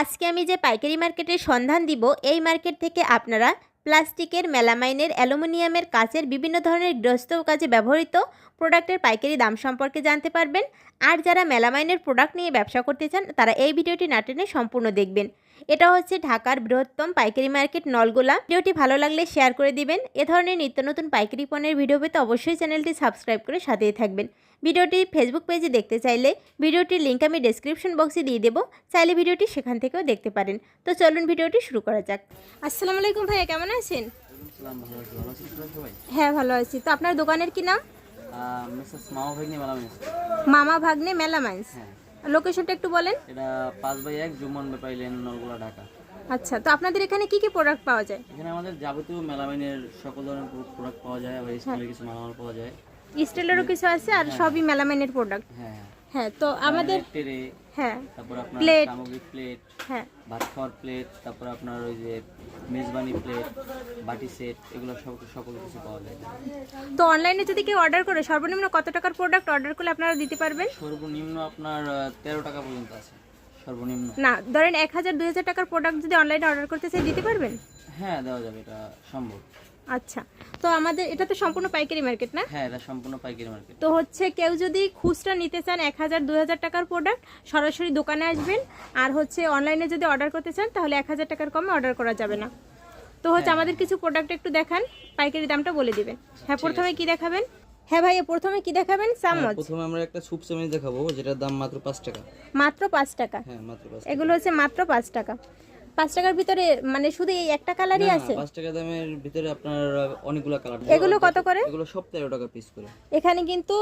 আজকে আমি যে পাইকারি মার্কেটের সন্ধান দিব, এই মার্কেট থেকে আপনারা প্লাস্টিকের, মেলামাইনের, অ্যালুমিনিয়ামের কাচের বিভিন্ন ধরনের গৃহস্থ কাজে ব্যবহৃত প্রোডাক্টের পাইকারি দাম সম্পর্কে জানতে পারবেন। আর যারা মেলামাইনের প্রোডাক্ট নিয়ে ব্যবসা করতে চান, তারা এই ভিডিওটি না টেনে সম্পূর্ণ দেখবেন। এটা হচ্ছে ঢাকার বৃহত্তম পাইকারি মার্কেট নলগোলা। ভিডিওটি ভালো লাগলে শেয়ার করে দিবেন। এ ধরনের নিত্য নতুন পাইকারি পণ্যের ভিডিও পেতে অবশ্যই চ্যানেলটি সাবস্ক্রাইব করে সাথেই থাকবেন। ভিডিওটি ফেসবুক পেজে দেখতে চাইলে ভিডিওটির লিঙ্ক আমি ডেসক্রিপশন বক্সে দিয়ে দেবো। চাইলে ভিডিওটি সেখান থেকেও দেখতে পারেন। তো চলুন ভিডিওটি শুরু করা যাক। আসসালামু আলাইকুম ভাইয়া কেমন আছেন? হ্যাঁ ভালো আছি। তো আপনার দোকানের কি নাম? মামা ভাগ্নি মালা মাইন্স হ্যাঁ। লোকেশনটা একটু বলেন। এটা পাঁচ বাই এক জুমন ব্যাপারী লেন নলগোলা ঢাকা। আচ্ছা তো আপনাদের এখানে কি কি প্রোডাক্ট পাওয়া যায়? এখানে আমাদের যাবতীয় মেলামাইনের সকল ধরনের প্রোডাক্ট পাওয়া যায় আবার স্কুলের কিছু মালামাল পাওয়া যায়। স্টিলেরও কিছু আছে আর সবই মেলামাইনের প্রোডাক্ট হ্যাঁ হ্যাঁ। হ্যাঁ তো আমাদের হ্যাঁ তারপর আপনার. সামগ্রিক প্লেট হ্যাঁ। ভাত খাওয়ার প্লেট তারপর আপনার ওই যে মেজবানি প্লেট বাটি সেট এগুলো সব সকল কিছু পাওয়া যায়। তো অনলাইনে যদি কেউ অর্ডার করে সর্বনিম্ন কত টাকার প্রোডাক্ট অর্ডার করলে আপনারা দিতে পারবেন? সর্বনিম্ন আপনার তেরো টাকা পর্যন্ত আছে সর্বনিম্ন। না ধরেন এক হাজার দুই হাজার টাকার প্রোডাক্ট যদি অনলাইনে অর্ডার করতে চাই দিতে পারবেন? হ্যাঁ দেওয়া যাবে এটা সম্ভব। আচ্ছা তো আমাদের এটা তো সম্পূর্ণ পাইকারি মার্কেট না? হ্যাঁ এটা সম্পূর্ণ পাইকারি মার্কেট তো হচ্ছে কেউ যদি খুচরা নিতে চান এক হাজার দুই হাজার টাকার প্রোডাক্ট সরাসরি দোকানে আসবেন। আর হচ্ছে অনলাইনে যদি অর্ডার করতে চান তাহলে এক হাজার টাকার কমে অর্ডার করা যাবে না। তো হচ্ছে আমাদের কিছু প্রোডাক্ট একটু দেখান পাইকারি দামটা বলে দিবেন। হ্যাঁ প্রথমে কি দেখাবেন? হ্যাঁ ভাইয়া প্রথমে কি দেখাবেন? চামচ। প্রথমে আমরা একটা স্যুপ চামচ দেখাবো যেটার দাম মাত্র পাঁচ টাকা। মাত্র পাঁচ টাকা। হ্যাঁ মাত্র পাঁচ এগুলো হচ্ছে মাত্র পাঁচ টাকা। পাঁচ টাকার ভিতরে মানে শুধু এই একটা কালারই আছে? পাঁচ টাকা দামের ভিতরে আপনার অনেকগুলো কালার এগুলো কত করে? এগুলো সব তেরো টাকা পিস করে। এখানে কিন্তু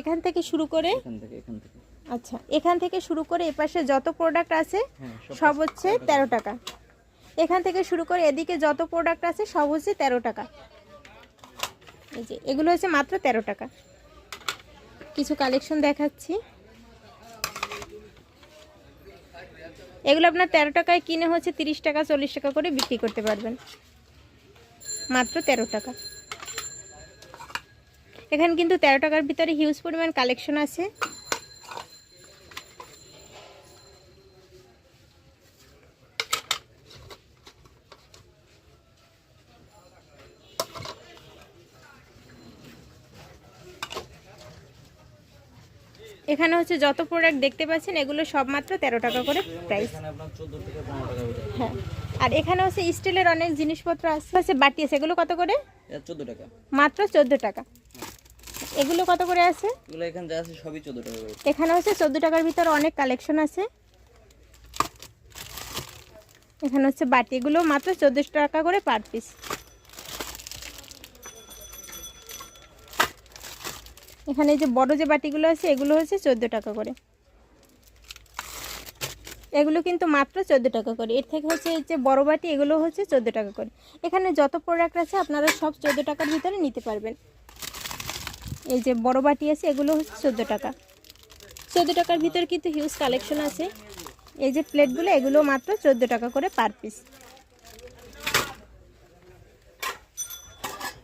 এখান থেকে শুরু করে এখান থেকে এখান থেকে। আচ্ছা এখান থেকে শুরু করে এপাশে যত প্রোডাক্ট আছে হ্যাঁ সব সব হচ্ছে তেরো টাকা। এখান থেকে শুরু করে এদিকে যত প্রোডাক্ট আছে সব হচ্ছে তেরো টাকা। এই যে এগুলো হচ্ছে মাত্র তেরো টাকা। কিছু কালেকশন দেখাচ্ছি। এগুলো আপনার তেরো টাকায় কিনে হচ্ছে তিরিশ টাকা, চল্লিশ টাকা করে বিক্রি করতে পারবেন। মাত্র তেরো টাকা। এখানে কিন্তু তেরো টাকার ভিতরে হিউজ পরিমাণ কালেকশন আছে। এখানে হচ্ছে যত প্রোডাক্ট দেখতে পাচ্ছেন এগুলো সব মাত্র তেরো টাকা করে প্রাইস হ্যাঁ। আর এখানে হচ্ছে স্টিলের অনেক জিনিসপত্র আছে। হচ্ছে বাটি আছে। এগুলো কত করে? চোদ্দ টাকা। মাত্র চোদ্দ টাকা। এগুলো কত করে আছে? এগুলো এখানে যা আছে সবই চোদ্দ টাকা করে। এখানে হচ্ছে চোদ্দ টাকার ভিতরে অনেক কালেকশন আছে। এখানে হচ্ছে বাটি। এগুলো মাত্র চোদ্দোশো টাকা করে পার পিস এখানে যে বড় যে বাটিগুলো আছে, এগুলো হচ্ছে চোদ্দ টাকা করে। এগুলো কিন্তু মাত্র চোদ্দ টাকা করে। এর থেকে হচ্ছে এই যে বড় বাটি, এগুলো হচ্ছে চোদ্দ টাকা করে। এখানে যত প্রোডাক্ট আছে, আপনারা সব চোদ্দ টাকার ভিতরে নিতে পারবেন। এই যে বড় বাটি আছে, এগুলো হচ্ছে চোদ্দ টাকা। চোদ্দ টাকার ভিতরে কিন্তু হিউজ কালেকশন আছে। এই যে প্লেটগুলো, এগুলো মাত্র চোদ্দ টাকা করে পার পিস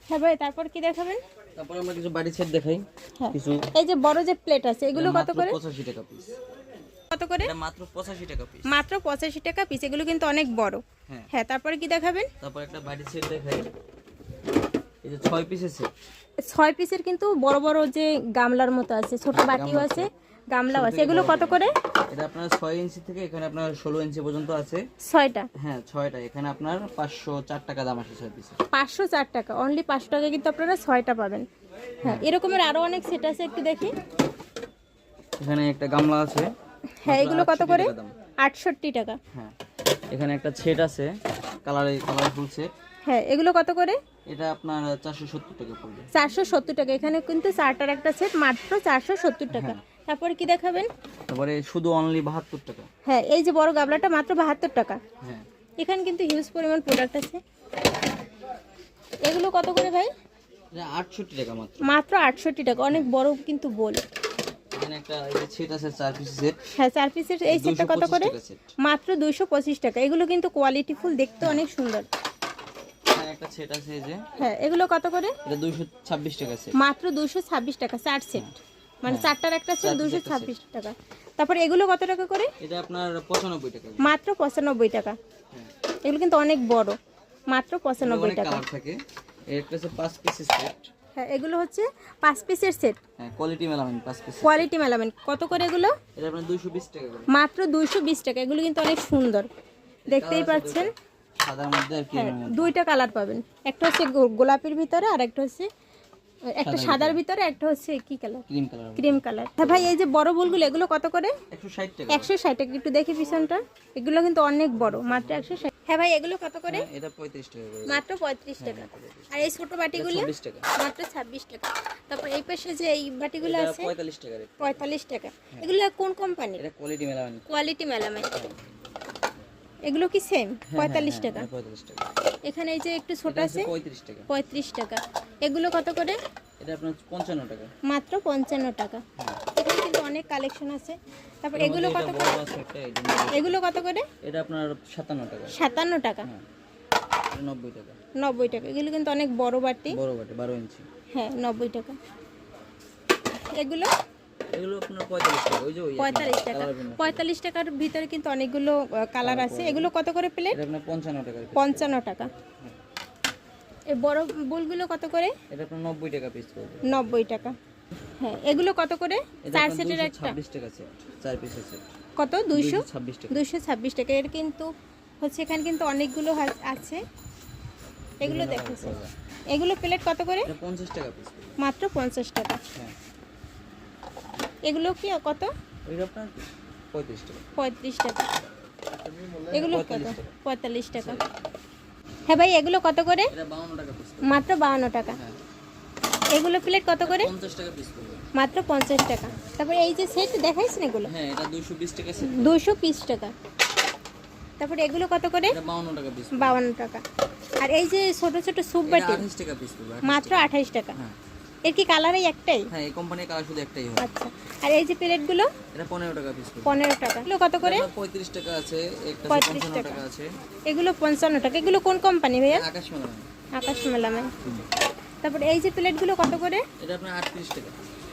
হ্যাঁ ভাই, তারপর কি দেখাবেন? তারপর আমরা কিছু বাড়ি সেট দেখাই। হ্যাঁ। কিছু এই যে বড় যে প্লেট আছে এগুলো কত করে? পঁচাশি টাকা পিস কত করে? এটা মাত্র পঁচাশি টাকা পিস মাত্র পঁচাশি টাকা পিস এগুলো কিন্তু অনেক বড়। হ্যাঁ। হ্যাঁ তারপরে কি দেখাবেন? তারপর একটা বাড়ি সেট দেখাই। এই যে ছয় পিসের সেট ছয় পিসের কিন্তু বড় বড় যে গামলার মতো আছে ছোট বাটিও আছে গামলাও আছে। এগুলো কত করে? এটা আপনার ছয় ইঞ্চি থেকে এখানে আপনার ষোলো ইঞ্চি পর্যন্ত আছে। ছয়টা? হ্যাঁ ছয়টা। এখানে আপনার পাঁচশো চার টাকা দাম আছে ছয় পিসের পাঁচশো চার টাকা। অনলি পাঁচশো টাকা কিন্তু আপনারা ছয়টা পাবেন। হ্যাঁ এরকমের আরও অনেক সেট আছে একটু দেখি। এখানে একটা গামলা আছে। হ্যাঁ এগুলো কত করে। আটষট্টি টাকা। হ্যাঁ এখানে একটা সেট আছে কালার কালারফুল সেট হ্যাঁ এগুলো কত করে? এটা আপনার চারশো সত্তর টাকা পড়বে। চারশো সত্তর টাকা। এখানে কিন্তু চারটার একটা সেট মাত্র চারশো সত্তর টাকা। তারপরে কি দেখাবেন? তারপরে শুধু অনলি বাহাত্তর টাকা। হ্যাঁ এই যে বড় গাবলাটা মাত্র বাহাত্তর টাকা। হ্যাঁ। এখানে কিন্তু হিউজ পরিমাণ প্রোডাক্ট আছে। এগুলো কত করে ভাই? এটা আটষট্টি টাকা মাত্র। মাত্র আটষট্টি টাকা। অনেক বড় কিন্তু বল এখানে একটা এই সেট আছে চার পিস সেট হ্যাঁ চার পিসের এই সেটটা কত করে? মাত্র দুইশো পঁচিশ টাকা। এগুলো কিন্তু কোয়ালিটি ফুল দেখতে অনেক সুন্দর। একটা সেট আছে এই যে। হ্যাঁ এগুলো কত করে? এটা টাকা সেট মাত্র দুশো ছাব্বিশ টাকা চার সেট মানে চারটার একটা দুশো ছাব্বিশ টাকা। তারপর এগুলো কত টাকা করে? এটা আপনার টাকা। মাত্র পঁচানব্বই টাকা। হ্যাঁ। এগুলো কিন্তু অনেক বড়। মাত্র পঁচানব্বই অনেক টাকা। কালার থাকে। এর একটা হচ্ছে পিসের সেট হ্যাঁ এগুলো হচ্ছে পাঁচ পিসের সেট হ্যাঁ কোয়ালিটি মেলামেন পাঁচ পিস কোয়ালিটি মেলামেন্ট কত করে এগুলো? এটা আপনার দুইশো বিশ টাকা করে। মাত্র দুইশো বিশ টাকা। এগুলো কিন্তু অনেক সুন্দর। দেখতেই পাচ্ছেন। সাদার মধ্যে আর কি হ্যাঁ দুইটা কালার পাবেন। একটা হচ্ছে গোলাপির ভিতরে আর একটা হচ্ছে একটা সাদার ভিতরে। একটা হচ্ছে কি colour? Cream colour cream colour. হ্যাঁ ভাই এই যে বড় বুলগুলো এগুলো কত করে? একশো ষাট টাকা। একটু দেখি পিছনটা। এগুলো কিন্তু অনেক বড় মাত্র একশো ষাট। হ্যাঁ ভাই এগুলো কত করে? হ্যাঁ, এটা পঁয়ত্রিশ টাকা মাত্র পঁয়ত্রিশ টাকা। আর এই ছোট বাটিগুলো? টাকা। মাত্র ছাব্বিশ টাকা। তারপর এই পাশে যে এই বাটিগুলো আছে? পঁয়তাল্লিশ টাকা রেট। পঁয়তাল্লিশ টাকা। এগুলো কোন কোম্পানির? এটা কোয়ালিটি মেলামেন। কোয়ালিটি মেলামাই এগুলো কি সেম পঁয়তাল্লিশ টাকা? পঁয়তাল্লিশ টাকা। এখানে এই যে একটু ছোট আছে পঁয়ত্রিশ টাকা। এগুলো কত করে? এটা আপনার পঞ্চান্ন টাকা। মাত্র পঞ্চান্ন টাকা। এখানে কিন্তু অনেক কালেকশন আছে। তারপর এগুলো কত করে। এগুলো কত করে? এটা আপনার সাতান্ন টাকা। সাতান্ন টাকা। হ্যাঁ। নব্বই টাকা। নব্বই টাকা। এগুলো কিন্তু অনেক বড় বাটি। বড় বাটে বারো ইঞ্চি। হ্যাঁ নব্বই টাকা। এগুলো? এগুলো আপনার টাকা ওই যে টাকা। কালার ভিন্ন। পঁয়তাল্লিশ টাকার ভিতরে কিন্তু অনেকগুলো কালার আছে। এগুলো কত করে প্লেট? এটা আপনার পঞ্চান্ন টাকা পঞ্চান্ন টাকা। এই বড় বোলগুলো কত করে? এটা আপনার নব্বই টাকা পিস করবে টাকা। হ্যাঁ এগুলো কত করে? চার সেটের একটা। টাকা সেট চার পিসের সেট কত? দুইশো? ছাব্বিশ টাকা। দুইশো ছাব্বিশ টাকা। এর কিন্তু হচ্ছে এখানে কিন্তু অনেকগুলো আছে। এগুলো দেখেছে এগুলো প্লেট কত করে? এটা পঞ্চাশ টাকা পিস মাত্র পঞ্চাশ টাকা। হ্যাঁ। এগুলো কি কত? পঁয়ত্রিশ টাকা। এগুলো কত? পঁয়তাল্লিশ টাকা। হ্যাঁ ভাই এগুলো কত করে? এটা বাউন্ন টাকা মাত্র হ্যাঁ। এগুলো প্লেট কত করে? মাত্র পঞ্চাশ টাকা। তারপরে এই যে সেট দেখাইছেন এগুলো? হ্যাঁ দুশো পিস টাকা তারপরে এগুলো কত করে? বাউন্ন টাকা আর এই যে ছোট ছোট স্যুপ বাটি আঠাশ টাকা মাত্র আঠাইশ টাকা। হ্যাঁ। এর কি কালার এই একটাই? হ্যাঁ এই কোম্পানির কালার শুধু একটাই হয়। আচ্ছা আর এই যে প্লেটগুলো এটা পনেরো টাকা পিস করবে পনেরো টাকা। এগুলো কত করে? এটা পঁয়ত্রিশ টাকা আছে একটা 35 পঞ্চান্ন টাকা। টাকা আছে। এগুলো পঞ্চান্ন টাকা। এগুলো কোন কোম্পানি ভাইয়া? আকাশ মেলা আকাশ মেলামায় তারপরে এই যে প্লেটগুলো কত করে? এটা আপনার আটত্রিশ টাকা।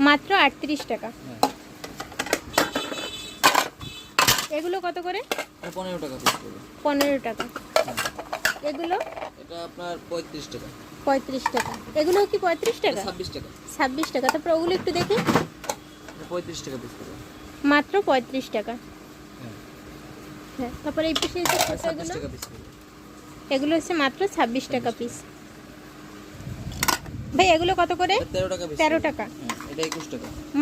মাত্র আটত্রিশ টাকা। হ্যাঁ। এগুলো কত করে? এটা পনেরো টাকা পিস করবে পনেরো টাকা। হ্যাঁ। এগুলো? এটা আপনার পঁয়ত্রিশ টাকা। পঁয়ত্রিশ টাকা। এগুলো কি পঁয়ত্রিশ টাকা? ছাব্বিশ টাকা। ছাব্বিশ টাকা। তারপরে ওগুলো একটু দেখি। পঁয়ত্রিশ টাকা মাত্র পঁয়ত্রিশ টাকা। হ্যাঁ। হ্যাঁ তারপরে এই পিসে এগুলো হচ্ছে মাত্র ছাব্বিশ টাকা পিস ভাই এগুলো কত করে? তেরো টাকা হ্যাঁ টাকা।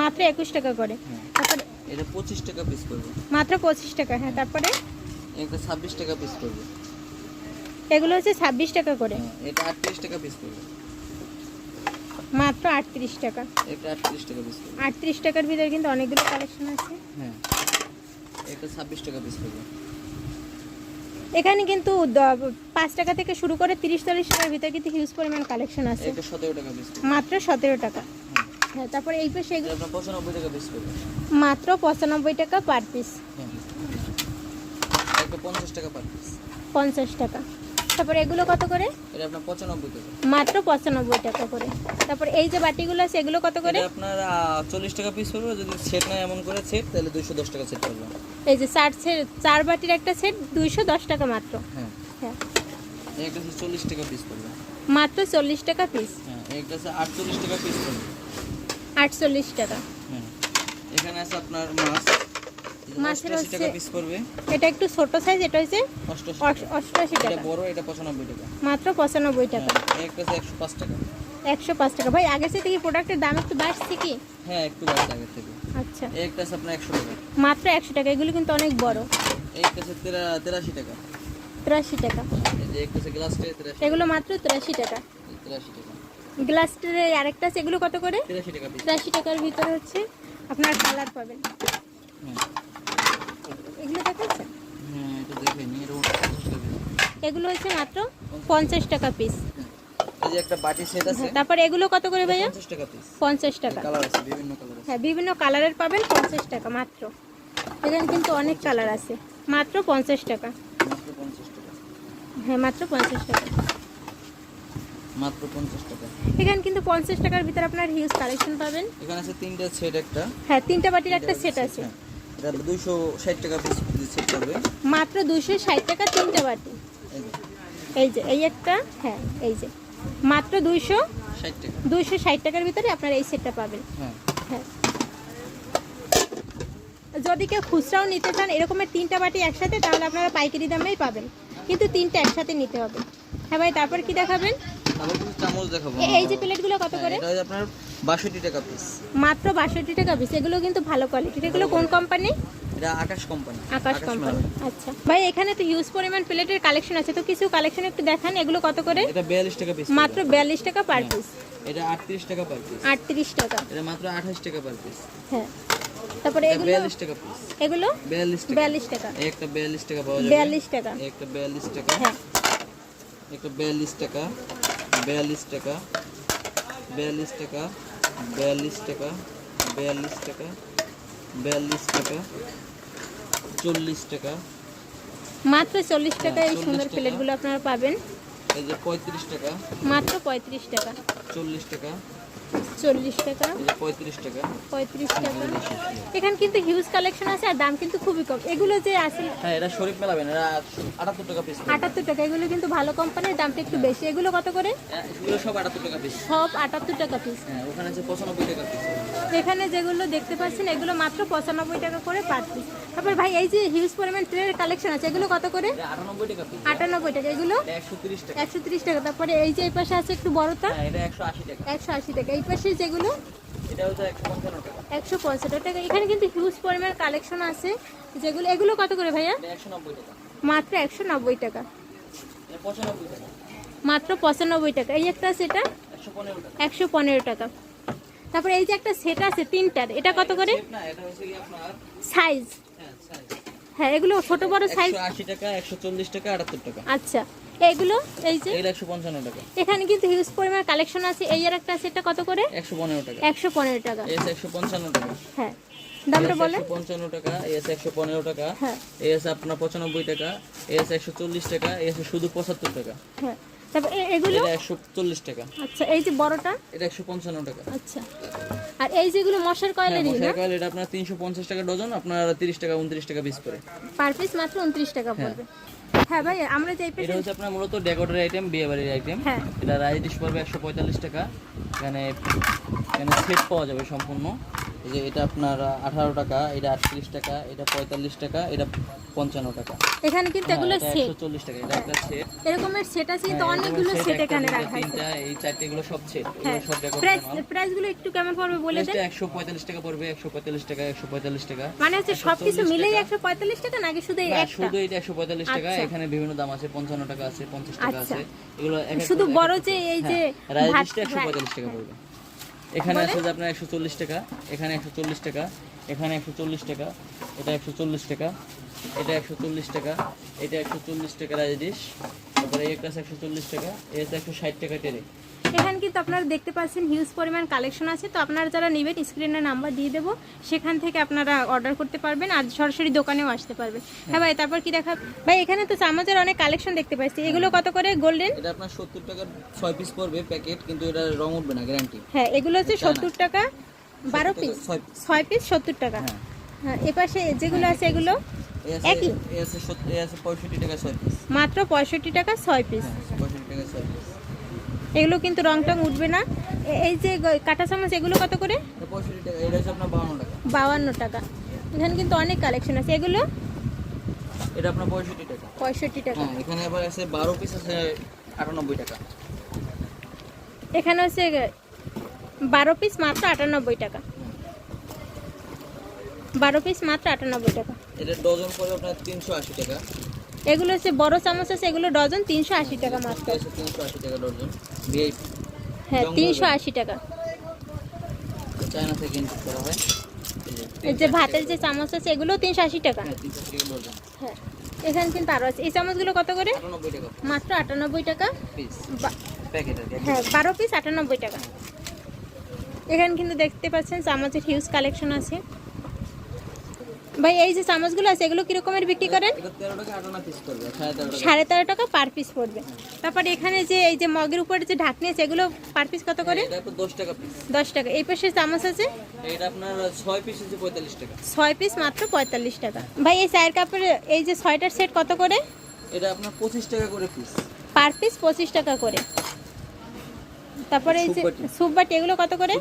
মাত্র একুশ টাকা করে। হ্যাঁ। তারপরে এটা পঁচিশ টাকা পিস করবে। মাত্র পঁচিশ টাকা। হ্যাঁ তারপরে? ছাব্বিশ টাকা পিস করবে। এগুলো হচ্ছে ছাব্বিশ টাকা করে। হ্যাঁ এটা আটত্রিশ টাকা পিস করবে মাত্র আটত্রিশ টাকা। এটা আটত্রিশ টাকা পিস করবে আটত্রিশ টাকার ভিতরে কিন্তু অনেকগুলো কালেকশন আছে। হ্যাঁ এটা ছাব্বিশ টাকা পিস করবে এখানে কিন্তু পাঁচ টাকা থেকে শুরু করে তিরিশ চল্লিশ টাকার ভিতরে কিন্তু হিউজ পরিমাণ কালেকশন আছে। এটা সতেরো টাকা পিস মাত্র সতেরো টাকা। হ্যাঁ। তারপরে এই পাশে এগুলো পঁচানব্বই টাকা পিস করবে মাত্র পঁচানব্বই টাকা পার পিস হ্যাঁ একটা পঞ্চাশ টাকা পার পিস পঞ্চাশ টাকা। তারপরে এগুলো কত করে? এটা আপনার পঁচানব্বই টাকা। মাত্র পঁচানব্বই টাকা করে। তারপর এই যে বাটিগুলো আছে এগুলো কত করে? এটা আপনার চল্লিশ টাকা পিস পড়বে যদি সেট না এমন করে সেট তাহলে দুশো দশ টাকা সেট করলাম এই যে চার সেট চার বাটির একটা সেট দুইশো দশ টাকা মাত্র। হ্যাঁ। হ্যাঁ। একটা হচ্ছে চল্লিশ টাকা পিস পড়বে। মাত্র চল্লিশ টাকা পিস হ্যাঁ একটা আছে আটচল্লিশ টাকা পিস পড়বে। আটচল্লিশ টাকা। হ্যাঁ। এখানে আছে আপনার মাছ। মাছের টাকা হচ্ছে- এটা একটু ছোট সাইজ এটা হচ্ছে অষ্টআশি অশ- অষ্টআশি এটা টাকা। বড় এটা পঁচানব্বই টাকা। মাত্র পঁচানব্বই টাকা। হ্যাঁ একটা আছে একশো পাঁচ টাকা। একশো পাঁচ টাকা। ভাই আগের থেকে কি প্রোডাক্টের দাম একটু বাড়ছে কি? হ্যাঁ একটু বাড়ছে আগের থেকে। আচ্ছা। একটা আপনার একশো টাকা। মাত্র একশো টাকা এগুলো কিন্তু অনেক বড়। একটা আছে তেরা তেরাশি টাকা। তিরাশি টাকা। এই যে একটা গ্লাস ট্রে তেরাশি এগুলো মাত্র তিরাশি টাকা। তেরাশি টাকা। গ্লাস ট্রে আরেকটা আছে এগুলো কত করে? তেরাশি টাকা পিস তিরাশি টাকার ভিতরে হচ্ছে আপনার কালার পাবেন। হ্যাঁ। এগুলো হ্যাঁ এটা দেখে নি এটা পঞ্চাশ এগুলো হচ্ছে মাত্র পঞ্চাশ টাকা পিস এই যে একটা বাটি সেট আছে তারপর এগুলো কত করে ভাইয়া? পঞ্চাশ টাকা হ্যাঁ বিভিন্ন কালারের পাবেন পঞ্চাশ টাকা মাত্র। এখানে কিন্তু অনেক কালার আছে মাত্র পঞ্চাশ টাকা। হ্যাঁ মাত্র পঞ্চাশ টাকা। মাত্র টাকা। এখানে কিন্তু পঞ্চাশ টাকার ভিতরে আপনার হিউজ কালেকশন পাবেন। এখানে আছে তিনটা সেট একটা। হ্যাঁ তিনটা বাটির একটা সেট আছে। হ্যাঁ। দুইশো ষাট টাকা পিস সেট করবে মাত্র দুশো ষাট টাকা তিনটা বাটি। এই যে। এই একটা হ্যাঁ এই যে। মাত্র দুইশো ষাট টাকা। দুইশো ষাট টাকার ভিতরে আপনারা এই সেটটা পাবেন। হ্যাঁ। হ্যাঁ। যদি কেউ খুচরাও নিতে চান এরকমের তিনটা বাটি একসাথে তাহলে আপনারা পাইকারি দামেই পাবেন। কিন্তু তিনটা একসাথে নিতে হবে। হ্যাঁ ভাই তারপর কি দেখাবেন? তারপর চামচ দেখাবো। এই যে প্লেটগুলো কত হ্যাঁ, করে? আপনার বাষট্টি টাকা পিস মাত্র বাষট্টি টাকা পিস এগুলো কিন্তু ভালো কোয়ালিটির এগুলো কোন কোম্পানি এটা আকাশ কোম্পানি আকাশ কোম্পানি আচ্ছা। ভাই এখানে তো হিউজ পরিমাণ প্লেটের কালেকশন আছে। তো কিছু কালেকশন একটু দেখান। এগুলো কত করে? এটা বিয়াল্লিশ টাকা পিস মাত্র বিয়াল্লিশ টাকা পার পিস এটা আটত্রিশ টাকা পার পিস আটত্রিশ টাকা। এটা মাত্র আঠাশ টাকা পার পিস হ্যাঁ। তারপরে এগুলো? বিয়াল্লিশ টাকা পিস এগুলো? বিয়াল্লিশ টাকা। বিয়াল্লিশ টাকা। একটা বিয়াল্লিশ টাকা পাওয়া যাবে। বিয়াল্লিশ টাকা। একটা বিয়াল্লিশ টাকা। হ্যাঁ। একটা বিয়াল্লিশ টাকা। বিয়াল্লিশ টাকা। বিয়াল্লিশ টাকা। বিয়াল্লিশ টাকা বিয়াল্লিশ টাকা বিয়াল্লিশ টাকা চল্লিশ টাকা। মাত্র চল্লিশ টাকা এই সুন্দর প্লেটগুলো আপনারা পাবেন। এই যে পঁয়ত্রিশ টাকা। মাত্র পঁয়ত্রিশ টাকা। চল্লিশ টাকা। চল্লিশ টাকা। পঁয়ত্রিশ টাকা। পঁয়ত্রিশ টাকা। এখানে কিন্তু হিউজ কালেকশন আছে আর দাম কিন্তু খুবই কম। এগুলো যে আছে হ্যাঁ এটা শরীফ মেলাবেন এটা আটাত্তর টাকা পিস আটাত্তর টাকা। এগুলো কিন্তু ভালো কোম্পানির দামটা একটু বেশি। এগুলো কত করে? এগুলো সব আটাত্তর টাকা পিস সব আটাত্তর টাকা পিস হ্যাঁ ওখানে আছে পঁচানব্বই টাকা পিস এখানে যেগুলো দেখতে পাচ্ছেন এগুলো মাত্র পঁচানব্বই টাকা করে পার পিস তারপর ভাই এই যে হিউজ পরিমাণ ট্রের কালেকশন আছে এগুলো কত করে? আটানব্বই টাকা আটানব্বই টাকা। এগুলো? একশো তিরিশ টাকা। একশো তিরিশ টাকা। তারপরে এই যে এই পাশে আছে একটু বড়টা? হ্যাঁ এটা একশো আশি টাকা। একশো আশি টাকা। এই পাশে যেগুলো? একশো পঞ্চান্ন টাকা। পঁয়ষট্টি টাকা। এখানে কিন্তু হিউজ পরিমাণ কালেকশন আছে। যেগুলো এগুলো কত করে ভাইয়া? মাত্র একশো নব্বই টাকা। মাত্র পঁচানব্বই টাকা। এই একটা সেটা একশো পনেরো টাকা। তারপরে এই যে একটা সেট আছে তিনটার এটা কত করে? সাইজ হ্যাঁ হ্যাঁ এগুলো ছোট বড় সাইজ আশি টাকা একশো চল্লিশ টাকা আটাত্তর টাকা। আচ্ছা। এইগুলো এই যে। টাকা। এখানে কিন্তু হিউজ পরিমাণ কালেকশন আছে। এই আর একটা সেটটা কত করে? টাকা। টাকা। এস টাকা। হ্যাঁ। দামটা বলেন। টাকা এস হ্যাঁ। এস আপনার পঁচানব্বই টাকা। এস একশো চল্লিশ টাকা। এস শুধু পঁচাত্তর টাকা। হ্যাঁ। তারপর এগুলো? এটা একশো চল্লিশ টাকা। আচ্ছা এই যে বড়টা? এটা একশো পঞ্চান্ন টাকা। আচ্ছা। আর এই যেগুলো মশার হ্যাঁ কয়লারই না? মশার কয়েল এটা আপনার তিনশো পঞ্চাশ টাকা ডজন আপনার তিরিশ টাকা উনত্রিশ টাকা পিস করে। পার পিস মাত্র উনত্রিশ টাকা পড়বে। হ্যাঁ ভাই আমরা যে এটা হচ্ছে আপনার মূলত ডেকোরের আইটেম বিয়ে বাড়ির আইটেম। হ্যাঁ। এটা রাইস ডিশ পড়বে একশো পঁয়তাল্লিশ টাকা। এখানে এখানে সেট পাওয়া যাবে সম্পূর্ণ। এই যে এটা আপনার আঠারো টাকা এটা আটত্রিশ টাকা এটা পঁয়তাল্লিশ টাকা এটা পঞ্চান্ন টাকা। এখানে কিন্তু এগুলো সেট চল্লিশ টাকা এটা একটা সেট এরকমের সেট আছে কিন্তু অনেকগুলো সেট এখানে রাখা আছে। তিনটা এই চারটে এগুলো সব সেট হ্যাঁ এগুলো সব প্রাইস ডেকোরেশন প্রাইসগুলো একটু কেমন পড়বে বলে দেন? একশো পঁয়তাল্লিশ টাকা পড়বে একশো পঁয়তাল্লিশ টাকা একশো পঁয়তাল্লিশ টাকা। মানে হচ্ছে সবকিছু মিলেই একশো পঁয়তাল্লিশ টাকা নাকি শুধু এই একটা? শুধু এটা একশো পঁয়তাল্লিশ টাকা আচ্ছা। এখানে বিভিন্ন দাম আছে পঞ্চান্ন টাকা আছে পঞ্চাশ টাকা আচ্ছা। আছে। এগুলো শুধু বড় যে এই যে হ্যাঁ, রাইস ভাত ডিশটা একশো পঁয়তাল্লিশ টাকা পড়বে। এখানে আছে যে আপনার একশো চল্লিশ টাকা এখানে একশো চল্লিশ টাকা এখানে একশো চল্লিশ টাকা এটা একশো চল্লিশ টাকা এটা একশো চল্লিশ টাকা এটা একশো চল্লিশ টাকা রাইস ডিশ তারপরে এটা একশো চল্লিশ টাকা এটা একশো ষাট টাকা টেরে এখানে কিন্তু আপনারা দেখতে পাচ্ছেন হিউজ পরিমাণ কালেকশন আছে। তো আপনারা যারা নেবেন স্ক্রিনে নাম্বার দিয়ে দেবো। সেখান থেকে আপনারা অর্ডার করতে পারবেন আর সরাসরি দোকানেও আসতে পারবেন। হ্যাঁ ভাই তারপর কি দেখা ভাই এখানে তো চামচের অনেক কালেকশন দেখতে পাচ্ছি। এগুলো কত করে গোল্ডেন এটা আপনার সত্তর টাকা ছয় পিস পড়বে প্যাকেট কিন্তু এটা রং উঠবে না গ্যারান্টি হ্যাঁ এগুলো হচ্ছে সত্তর টাকা বারো পিস ছয় পিস ছয় পিস সত্তর টাকা। হ্যাঁ। হ্যাঁ এপাশে যেগুলো আছে এগুলো? একই? এই আছে সত্তর এই আছে পঁয়ষট্টি টাকা ছয় পিস মাত্র পঁয়ষট্টি টাকা ছয় পিস হ্যাঁ পঁয়ষট্টি টাকা ছয় পিস এগুলো কিন্তু রং টং উঠবে না। এই যে কাঁটা চামচ, এগুলো কত করে? বাউন্ন টাকা। এখানে কিন্তু অনেক কালেকশন আছে। এগুলো? পঁয়ষট্টি টাকা। এখানে বারো পিস মাত্র আটানব্বই টাকা। বারো পিস মাত্র আটানব্বই টাকা। ডজন তিনশো আশি টাকা এগুলো হচ্ছে বড় চামচ আছে, এগুলো ডজন তিনশো আশি টাকা মাত্র। আশি টাকা ডজন হ্যাঁ তিনশো। আশি টাকা। চায়না থেকে ইনপুট করা হয়। এই যে ভাতের যে চামচ আছে এগুলো তিনশো আশি টাকা। হ্যাঁ হ্যাঁ এখানে কিন্তু আরও আছে। এই চামচগুলো কত করে? মাত্র আটানব্বই টাকা। হ্যাঁ বারো পিস আটানব্বই টাকা। এখানে কিন্তু দেখতে পাচ্ছেন চামচের হিউজ কালেকশন আছে। ভাই এই যে চামচগুলো আছে এগুলো কিরকমের বিক্রি করেন? সাড়ে তেরো টাকা পার পিস পড়বে। তারপরে এখানে যে এই যে মগের উপরে যে ঢাকনি আছে এগুলো পার পিস কত করে? দশ টাকা। এই পাশে চামচ আছে? এটা আপনার ছয় পিস হচ্ছে পঁয়তাল্লিশ টাকা ছয় পিস মাত্র পঁয়তাল্লিশ টাকা। ভাই এই চায়ের কাপের এই যে ছয়টার সেট কত করে? এটা আপনার পঁচিশ টাকা করে পিস পার পিস পঁচিশ টাকা করে। তারপরে এই যে সুপবাটি। সুপ বাটি এগুলো কত করে?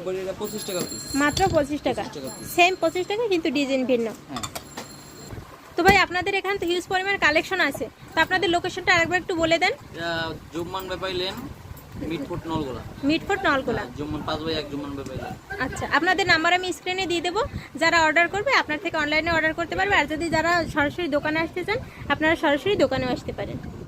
মাত্র পঁচিশ টাকা। 25 টাকা piece। সেম পঁচিশ টাকা কিন্তু ডিজাইন ভিন্ন। হ্যাঁ। তো ভাই আপনাদের এখানে তো হিউজ পরিমাণ কালেকশন আছে। তো আপনাদের লোকেশনটা আরেকবার একটু বলে দেন। Jumman Bepari lane Mitford Nolgola. Mitford Nolgola. Jumman পাঁচ বাই এক জুম্মান ব্যাপারী আচ্ছা আপনাদের নাম্বার আমি স্ক্রিনে দিয়ে দেবো। যারা অর্ডার করবে আপনার থেকে অনলাইনে অর্ডার করতে পারবে। আর যদি যারা সরাসরি দোকানে আসতে চান আপনারা সরাসরি দোকানেও আসতে পারেন।